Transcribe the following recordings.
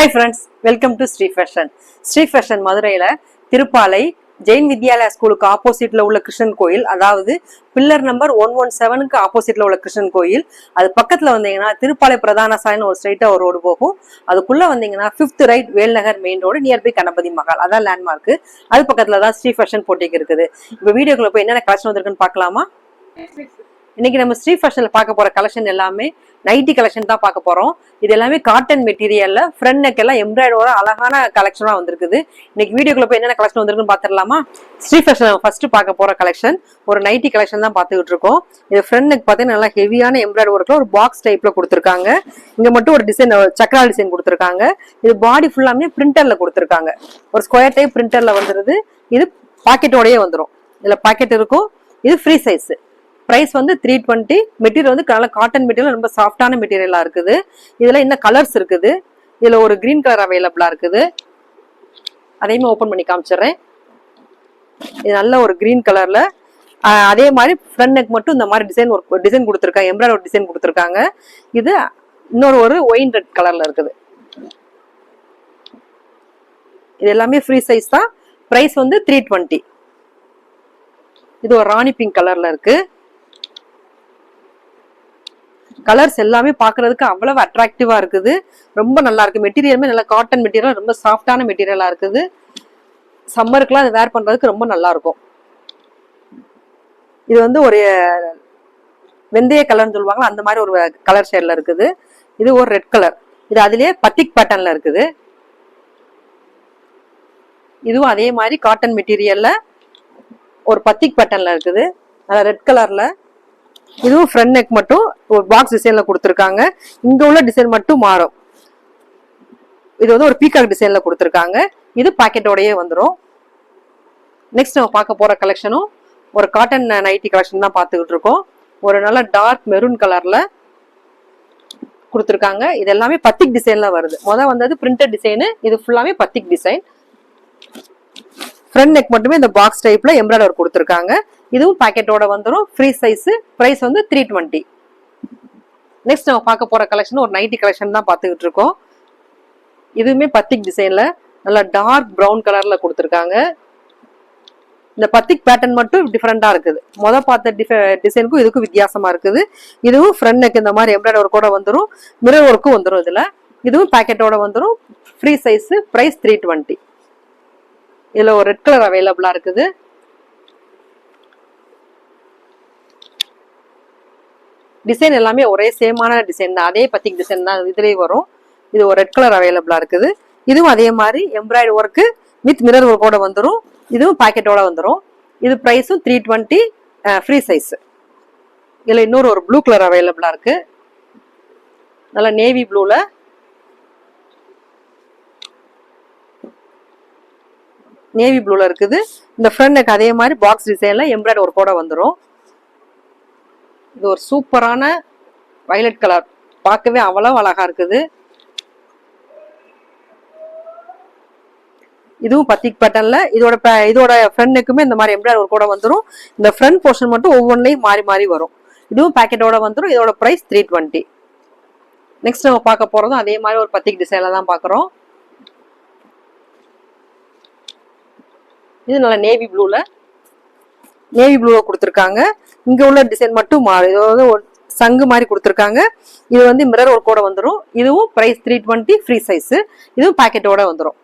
Hi friends welcome to Sri fashion Sri fashion மதுரையில் திருப்பாலை ஜெயின் வித்யாலயா ஸ்கூலுக்கு ஆப்போசிட்ல உள்ள கிருஷ்ணன் கோயில். அதாவது பில்லர் நம்பர் ஒன் ஒன் செவனுக்கு ஆப்போசிட்ல உள்ள கிருஷ்ணன் கோயில். அது பக்கத்துல வந்தீங்கன்னா திருப்பாலை பிரதான சாலைன்னு ஒரு ஸ்ட்ரைட்டா ஒரு ரோடு போகும். அதுக்குள்ள வந்தீங்கன்னா fifth right Velnagar main road nearby Ganapathi Mahal அதான் லேண்ட்மார்க் அது பக்கத்துல தான் ஸ்ரீ ஃபேஷன் போட்டிக்கு இருக்குது. இப்போ வீடியோக்குள்ள போய் என்னென்ன கலெக்ஷன் வந்திருக்குன்னு பார்க்கலாமா? இன்னைக்கு நம்ம ஸ்ரீ ஃபேஷன்ல பார்க்க போற கலெக்ஷன் எல்லாமே நைட்டி கலெக்ஷன் தான் பார்க்க போறோம். இது எல்லாமே காட்டன் மெட்டீரியல்ல ஃப்ரண்ட் நெக் எல்லாம் எம்ப்ராய்டரோட அழகான கலெக்ஷனா வந்திருக்குது. இன்னைக்கு வீடியோக்குள்ள போய் என்னென்ன கலெக்ஷன் வந்திருக்குன்னு பாத்துடலாமா ஸ்ரீ ஃபேஷன் ஃபர்ஸ்ட் பார்க்க போற கலெக்ஷன் ஒரு நைட்டி கலெக்ஷன் தான் பார்த்துக்கிட்டு இருக்கோம். இது ஃப்ரண்ட் நெக் பார்த்தீங்கன்னா நல்லா ஹெவியான எம்ப்ராய்டர் ஒர்க்ல ஒரு பாக்ஸ் டைப்ல கொடுத்துருக்காங்க. இங்க மட்டும் ஒரு டிசைன் சக்கரா டிசைன் கொடுத்துருக்காங்க. இது பாடி ஃபுல்லாமே பிரிண்டர்ல கொடுத்துருக்காங்க. ஒரு ஸ்கொயர் டைப் பிரிண்டர்ல வந்துருது. இது பாக்கெட்டோடயே வந்துடும் இதுல பாக்கெட் இருக்கும். இது ஃப்ரீ சைஸ் ப்ரைஸ் வந்து த்ரீ டுவெண்ட்டி மெட்டீரியல் வந்து நல்ல காட்டன் மெட்டீரியல் ரொம்ப சாஃப்டான மெட்டீரியலாக இருக்குது. இதில் இன்னும் கலர்ஸ் இருக்குது. இதில் ஒரு க்ரீன் கலர் அவைலபிளாக இருக்குது. அதையுமே ஓப்பன் பண்ணி காமிச்சிடுறேன். இது நல்ல ஒரு க்ரீன் கலரில் அதே மாதிரி ஃப்ரண்ட் நெக் மட்டும் இந்த மாதிரி டிசைன் ஒரு டிசைன் கொடுத்துருக்காங்க. எம்ப்ராய்டர் டிசைன் கொடுத்துருக்காங்க. இது இன்னொரு ஒரு ஒயின் ரெட் கலரில் இருக்குது. இது எல்லாமே ஃப்ரீ சைஸ் தான். ப்ரைஸ் வந்து த்ரீ டுவெண்ட்டி இது ஒரு ராணி பிங்க் கலரில் இருக்குது கலர்ஸ் எல்லாமே பார்க்கறதுக்கு அவ்வளவு அட்ராக்டிவா இருக்குது. ரொம்ப நல்லா இருக்கு. மெட்டீரியலுமே நல்லா காட்டன் மெட்டீரியல் ரொம்ப சாஃப்டான மெட்டீரியலா இருக்குது. சம்மருக்குலாம் அதை வேர் பண்றதுக்கு ரொம்ப நல்லா இருக்கும். இது வந்து ஒரு வெந்தய கலர்னு சொல்லுவாங்க அந்த மாதிரி ஒரு கலர் ஷேட்ல இருக்குது. இது ஒரு ரெட் கலர் இது அதுலயே பத்திக் பேட்டர்ன்ல இருக்குது. இதுவும் அதே மாதிரி காட்டன் மெட்டீரியல்ல ஒரு பத்திக் பேட்டர்ன்ல இருக்குது. நல்லா ரெட் கலர்ல இதுவும் ஃப்ரண்ட் நெக் மட்டும் ஒரு பாக்ஸ் டிசைன்ல கொடுத்துருக்காங்க. இங்க உள்ள டிசைன் மட்டும் மாறும். இது வந்து ஒரு பீகாக் டிசைன்ல கொடுத்துருக்காங்க. இது பாக்கெட்டோடயே வந்துடும் நெக்ஸ்ட் நம்ம பார்க்க போற கலெக்ஷனும் ஒரு காட்டன் நைட்டி கலெக்ஷன் தான் பார்த்துக்கிட்டு இருக்கோம். ஒரு நல்ல டார்க் மெரூன் கலர்ல கொடுத்துருக்காங்க. இது எல்லாமே பத்திக் டிசைன்ல வருது. முதல் வந்தது பிரிண்டட் டிசைனு இது ஃபுல்லாமே பத்திக் டிசைன் ஃப்ரண்ட் நெக் மட்டுமே இந்த பாக்ஸ் டைப்ல எம்ப்ராய்டர் கொடுத்துருக்காங்க. இதுவும் பாக்கெட்டோட வந்துடும் ஃப்ரீ சைஸ் ப்ரைஸ் வந்து த்ரீ டுவெண்ட்டி நெக்ஸ்ட் நம்ம பார்க்க போற கலெக்ஷன் ஒரு நைட்டி கலெக்ஷன் தான் பார்த்துக்கிட்டு இருக்கோம். இதுவுமே பத்திக் டிசைன்ல நல்லா டார்க் ப்ரௌன் கலர்ல கொடுத்துருக்காங்க. இந்த பத்திக் பேட்டர்ன் மட்டும் டிஃப்ரெண்டா இருக்குது. முத பார்த்த டிசைனுக்கும் இதுக்கும் வித்தியாசமா இருக்குது. இதுவும் ஃப்ரண்ட் நெக் இந்த மாதிரி எம்ப்ராய்டர் ஒர்க்கோட வந்துடும் மிரர் ஒர்க்கும் வந்துடும் இதுல. இதுவும் பாக்கெட்டோட வந்துடும் free size price three twenty இதில் ஒரு ரெட் கலர் அவைலபிளாக இருக்குது. டிசைன் எல்லாமே ஒரே சேமான டிசைன் தான். அதே பத்திக் டிசைன் தான் இதுலேயே வரும். இது ஒரு ரெட் கலர் அவைலபிளாக இருக்குது. இதுவும் அதே மாதிரி எம்ப்ராய்டு ஒர்க்கு வித் மிரர் ஒர்க்கோட வந்துடும் இதுவும் பாக்கெட்டோட வந்துடும் இது ப்ரைஸும் த்ரீ டுவெண்ட்டி ஃப்ரீ சைஸு இதில் இன்னொரு ஒரு ப்ளூ கலர் அவைலபிளாக இருக்குது நல்லா நேவி ப்ளூவில் நேவி ப்ளூவில் இருக்குது. இந்த ஃப்ரண்ட் நெக் அதே மாதிரி பாக்ஸ் டிசைனில் எம்ப்ராய்டர் ஒரு கூட வந்துடும் இது ஒரு சூப்பரான வயலட் கலர் பார்க்கவே அவ்வளோ அழகாக இருக்குது. இதுவும் பத்திக் பட்டனில் இதோட ப- இதோட ஃப்ரண்ட் நெக்குமே இந்த மாதிரி எம்ப்ராய்டு ஒரு கூட வந்துடும் இந்த ஃப்ரண்ட் போர்ஷன் மட்டும் ஒவ்வொன்றையும் மாறி மாறி வரும். இதுவும் பேக்கெட்டோட வந்துடும் இதோட ப்ரைஸ் த்ரீ டுவெண்ட்டி நெக்ஸ்ட் நம்ம பார்க்க போகிறதும் அதே மாதிரி ஒரு பத்திக் டிசைனில் தான் பார்க்குறோம். இது நல்லா நேவி ப்ளூவில் நேவி ப்ளூவில் கொடுத்துருக்காங்க. இங்கே உள்ள டிசைன் மட்டும் மாறும் இது ஒரு சங்கு மாதிரி கொடுத்துருக்காங்க. இது வந்து மிரர் ஒரு கூட வந்துடும் இதுவும் price three twenty free size இதுவும் பாக்கெட்டோட வந்துடும்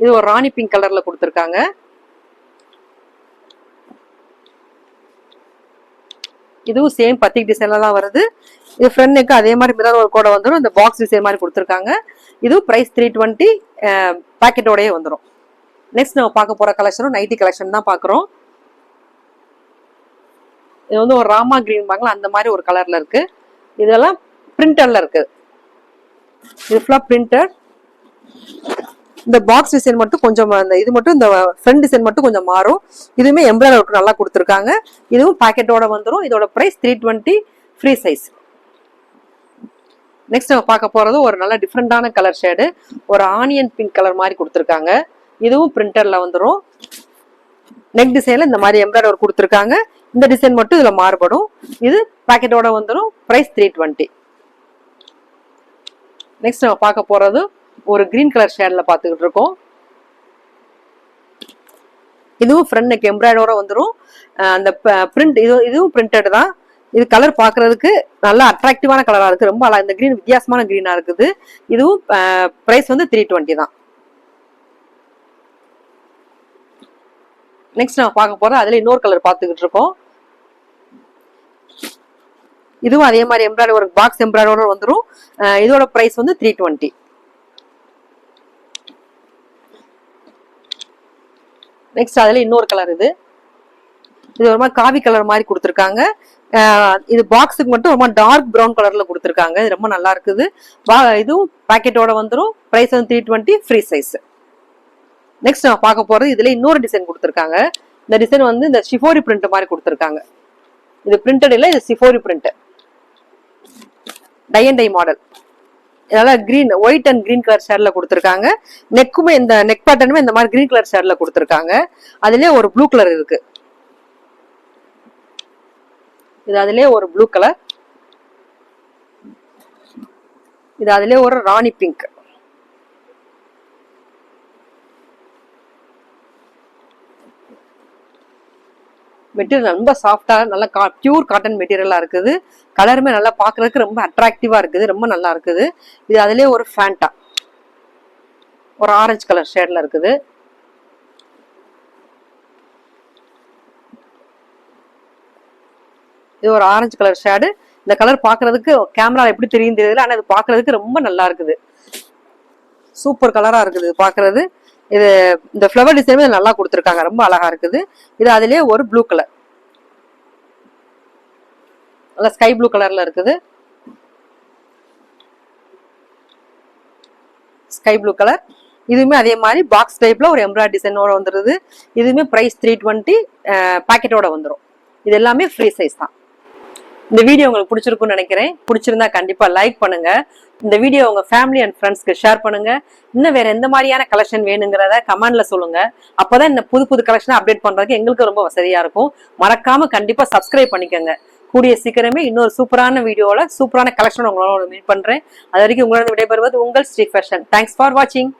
இது ஒரு ராணி பிங்க் கலரில் கொடுத்துருக்காங்க. இதுவும் சேம் பத்திக் டிசைனில் தான் வருது. இது ஃப்ரண்ட் நெக்கு அதே மாதிரி மிரர் ஒரு கூட வந்துடும் இந்த பாக்ஸ் டிசைன் மாதிரி கொடுத்துருக்காங்க. இதுவும் ப்ரைஸ் த்ரீ டுவெண்ட்டி பாக்கெட்டோடயே வந்துடும் நெக்ஸ்ட் நம்ம பார்க்க போகிற கலெக்ஷனும் நைட்டி கலெக்ஷன் தான் பார்க்குறோம். இது வந்து ஒரு ராமா கிரீன் பாங்களா அந்த மாதிரி ஒரு கலரில் இருக்குது இதெல்லாம் பிரிண்டரில் இருக்குது இது ஃபுல்லாக பிரிண்டர் இந்த பாக்ஸ் டிசைன் மட்டும் கொஞ்சம் அந்த இது மட்டும் இந்த ஃப்ரண்ட் டிசைன் மட்டும் கொஞ்சம் மாறும். இதுவுமே எம்ப்ராய்டரி ஒர்க் நல்லா கொடுத்துருக்காங்க. இதுவும் பாக்கெட்டோட வந்துடும் இதோட price three twenty free size next நம்ம பார்க்க போகிறது ஒரு நல்ல டிஃப்ரெண்டான கலர் ஷேடு ஒரு ஆனியன் பிங்க் கலர் மாதிரி கொடுத்துருக்காங்க. இதுவும் பிரிண்டர்ல வந்துடும் நெக் டிசைன்ல இந்த மாதிரி எம்ப்ராய்டர் கொடுத்துருக்காங்க. இந்த டிசைன் மட்டும் இதுல மாறுபடும். இது பாக்கெட்டோட வந்துடும் ப்ரைஸ் த்ரீ டுவெண்ட்டி நெக்ஸ்ட் நம்ம பார்க்க போறது ஒரு கிரீன் கலர் ஷேட்ல பார்த்துக்கிட்டு இருக்கோம். இதுவும் ஃப்ரண்ட் நெக் எம்ப்ராய்டரோட வந்துடும் அந்த பிரிண்ட் இது இதுவும் பிரிண்டட் தான். இது கலர் பார்க்கறதுக்கு நல்லா அட்ராக்டிவான கலராக இருக்குது ரொம்ப இந்த க்ரீன் வித்தியாசமான க்ரீனாக இருக்குது. இதுவும் ப்ரைஸ் வந்து த்ரீ டுவெண்ட்டி தான். நெக்ஸ்ட் நான் பார்க்க போறேன் அதுல இன்னொரு கலர் பார்த்துக்கிட்டு இருக்கோம். இதுவும் அதே மாதிரி எம்ப்ராய்டரி ஒரு பாக்ஸ் எம்ப்ராய்டரோட வந்துடும் இதோட பிரைஸ் வந்து த்ரீ டுவெண்ட்டி நெக்ஸ்ட் அதுல இன்னொரு கலர் இது. இது ஒரு மாதிரி காவி கலர் மாதிரி கொடுத்துருக்காங்க. இது பாக்ஸுக்கு மட்டும் ரொம்ப டார்க் ப்ரௌன் கலர்ல கொடுத்துருக்காங்க. இது ரொம்ப நல்லா இருக்குது. பா- இதுவும் பாக்கெட்டோட வந்துடும் பிரைஸ் வந்து three twenty free size next நம்ம பார்க்க போறது இதுல இன்னொரு டிசைன் கொடுத்துருக்காங்க. இந்த டிசைன் வந்து இந்த ஷிஃபோரி பிரிண்ட் மாதிரி கொடுத்துருக்காங்க. இது பிரிண்டட் இல்லை இது சிஃபோரி print tie and tie model இதனால green white and green colour ஷேர்ல கொடுத்துருக்காங்க. நெக்குமே இந்த நெக் பட்டனுமே இந்த மாதிரி கிரீன் கலர் ஷேர்ல கொடுத்துருக்காங்க. அதுலயே ஒரு ப்ளூ கலர் இருக்கு. இது அதுலயே ஒரு ப்ளூ கலர் இது அதுலயே ஒரு ராணி பிங்க் மெட்டீரியல் ரொம்ப சாஃப்டாக நல்லா கா பியூர் காட்டன் மெட்டீரியலாக இருக்குது. கலருமே நல்லா பார்க்கறதுக்கு ரொம்ப அட்ராக்டிவாக இருக்குது. ரொம்ப நல்லா இருக்குது. இது அதிலே ஒரு ஃபேண்டா ஒரு ஆரஞ்சு கலர் ஷேடில் இருக்குது. இது ஒரு ஆரஞ்சு கலர் ஷேடு இந்த கலர் பார்க்குறதுக்கு கேமரா எப்படி தெரியும் தெரியல ஆனால் இது பார்க்குறதுக்கு ரொம்ப நல்லா இருக்குது. சூப்பர் கலராக இருக்குது இது இது இந்த ஃப்ளவர் டிசைன் நல்லா கொடுத்துருக்காங்க. ரொம்ப அழகா இருக்குது. இது அதுலயே ஒரு ப்ளூ கலர் நல்லா ஸ்கை ப்ளூ கலர்ல இருக்குது. ஸ்கை ப்ளூ கலர் இதுவுமே அதே மாதிரி பாக்ஸ் டைப்ல ஒரு எம்ப்ராய்டரி டிசைனோட வந்துடுது இதுவுமே ப்ரைஸ் த்ரீ டுவெண்ட்டி பேக்கெட்டோட வந்துடும் இது எல்லாமே ஃப்ரீ சைஸ் தான். இந்த வீடியோ உங்களுக்கு பிடிச்சிருக்கும்னு நினைக்கிறேன். பிடிச்சிருந்தா கண்டிப்பாக லைக் பண்ணுங்க. இந்த வீடியோ உங்க ஃபேமிலி அண்ட் ஃப்ரெண்ட்ஸ்க்கு ஷேர் பண்ணுங்க. இன்னும் வேற எந்த மாதிரியான கலெக்ஷன் வேணுங்கிறத கமெண்ட்ல சொல்லுங்க. அப்போதான் இந்த புது புது கலெக்ஷனை அப்டேட் பண்றதுக்கு எங்களுக்கு ரொம்ப வசதியா இருக்கும். மறக்காம கண்டிப்பா சப்ஸ்கிரைப் பண்ணிக்கோங்க. கூடிய சீக்கிரமே இன்னொரு சூப்பரான வீடியோவில் சூப்பரான கலெக்ஷன் உங்களோட மீட் பண்ணுறேன் அது வரைக்கும் உங்களோட விடைபெறுவது உங்கள் ஸ்ரீ ஃபேஷன் தேங்க்ஸ் ஃபார் வாட்சிங்